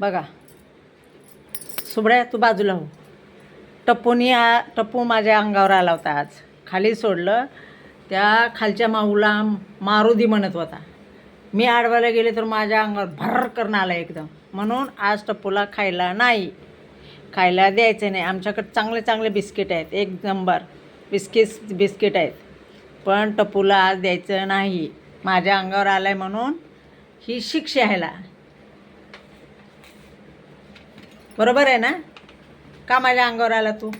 बघा. सुबड्या तू बाजूला हो. टप्पूनी आ टप्पू माझ्या अंगावर आला होता आज. खाली सोडलं. त्या खालच्या माऊला मारुदी म्हणत होता. मी आडवायला गेले तर माझ्या अंगावर भर करून आला एकदम. म्हणून आज टप्पूला खायला नाही. खायला द्यायचं नाही. आमच्याकडे चांगले चांगले बिस्किट आहेत. एक नंबर बिस्किट बिस्किट आहेत. पण टप्पूला आज द्यायचं नाही. माझ्या अंगावर आलं आहे म्हणून ही शिक्षा ह्याला. बरोबर आहे ना? का माझ्या अंगावर आला तू?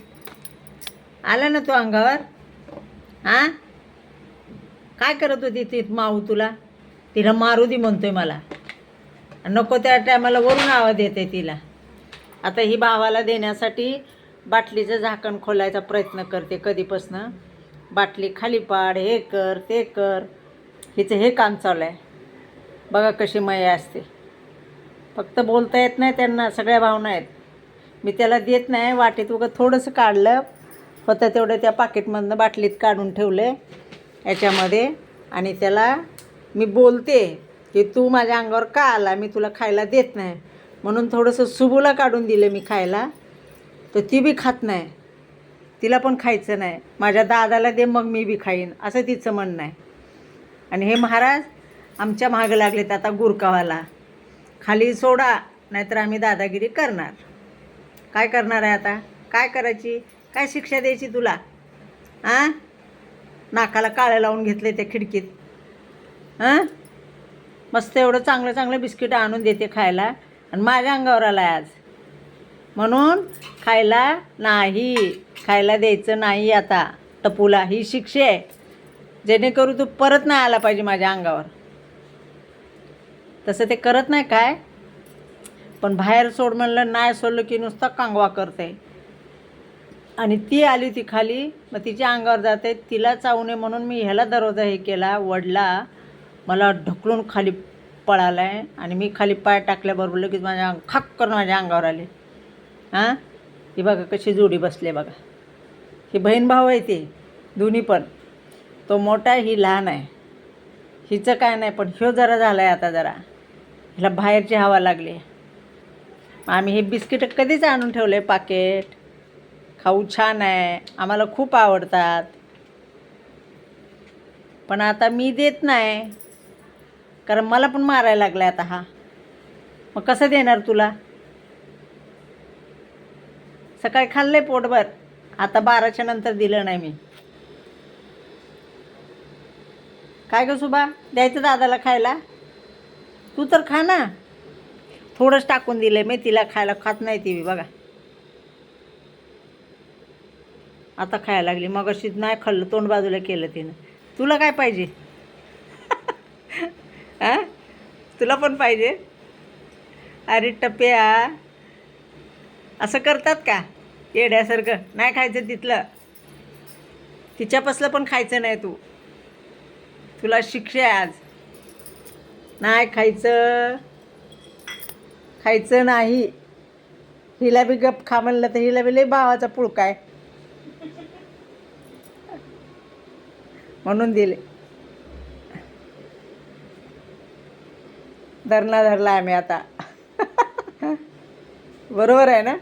आला ना तू अंगावर? हां? काय करत होती ती माऊ तुला? तिला मारुदी म्हणतोय मला. नको त्या टायमाला वरून आवाज येते तिला. आता ही भावाला देण्यासाठी बाटलीचं झाकण खोलायचा प्रयत्न करते कधीपासनं. बाटली खाली पाड हे कर ते कर. हिचं हे काम चालू आहे. बघा कशी मया असते. फक्त बोलता येत नाही त्यांना सगळ्या भावना आहेत. मी त्याला देत नाही वाटेत वगैरे थोडंसं काढलं. होतं तेवढं त्या पाकिटमधनं बाटलीत काढून ठेवले याच्यामध्ये. आणि त्याला मी बोलते की तू माझ्या अंगावर का आला? मी तुला खायला देत नाही. म्हणून थोडंसं सुबूला काढून दिलं मी खायला. तर ती बी खात नाही. तिला पण खायचं नाही. माझ्या दादाला दे मग मी बी खाईन असं तिचं म्हणणं आहे. आणि हे महाराज आमच्या मागं लागलेत आता गुरकावाला. खाली सोडा नाहीतर आम्ही दादागिरी करणार. काय करणार आहे आता? काय करायची? काय शिक्षा द्यायची तुला? आ? नाकाला काळं लावून घेतले त्या खिडकीत. हां मस्त एवढं चांगलं चांगलं बिस्किट आणून देते खायला. आणि माझ्या अंगावर आला आज. म्हणून खायला नाही. खायला द्यायचं नाही आता. टपूला ही शिक्षा आहे. जेणेकरून तू परत नाही आला पाहिजे माझ्या अंगावर. तसं ते करत नाही काय? पण बाहेर सोड म्हणलं नाही सोडलं की नुसता कांगवा करते. आणि ती आली होती खाली मग तिच्या अंगावर जाते तिला चावू नये म्हणून मी ह्याला दरवाजा हे केला वडला मला ढकलून खाली पळाला आहे आणि मी खाली पाय टाकल्याबरोबर लगेच माझ्या अंग खाक करून माझ्या अंगावर आले. हां? ही बघा कशी जोडी बसले बघा. ही बहीण भाऊ आहे ते दोन्ही पण. तो मोठा आहे ही लहान आहे. हिचं काय नाही पण ह्यो जरा झाला आहे आता जरा. ह्याला बाहेरची हवा लागली. आम्ही हे बिस्किट कधीच आणून ठेवले पाकेट. खाऊ छान आहे. आम्हाला खूप आवडतात. पण आता मी देत नाही. कारण मला पण मारायला लागला आता हा. मग कसं देणार तुला? सकाळी खाल्लंय पोटभर. आता बाराच्या नंतर दिलं नाही मी. काय ग सुबा द्यायचं दादाला खायला? तू तर खा ना. थोडंच टाकून दिलं मी तिला खायला खात नाही ती बघा. आता खायला लागली मग अशी नाही खाल्लं तोंड बाजूला केलं तिनं. तुला काय पाहिजे? आ? तुला पण पाहिजे? अरे टप्प्या. असं करतात का? येड्यासारखं. नाही खायचं तिथलं. तिच्यापासलं पण खायचं नाही तू. तुला शिक्षा आहे आज. नाही खायचं. खायचं नाही. हिला बी गप खा म्हणलं तर हिला बी लई भावाचा पुळका आहे. म्हणून दिले. धरला धरला आम्ही आता. बरोबर आहे ना?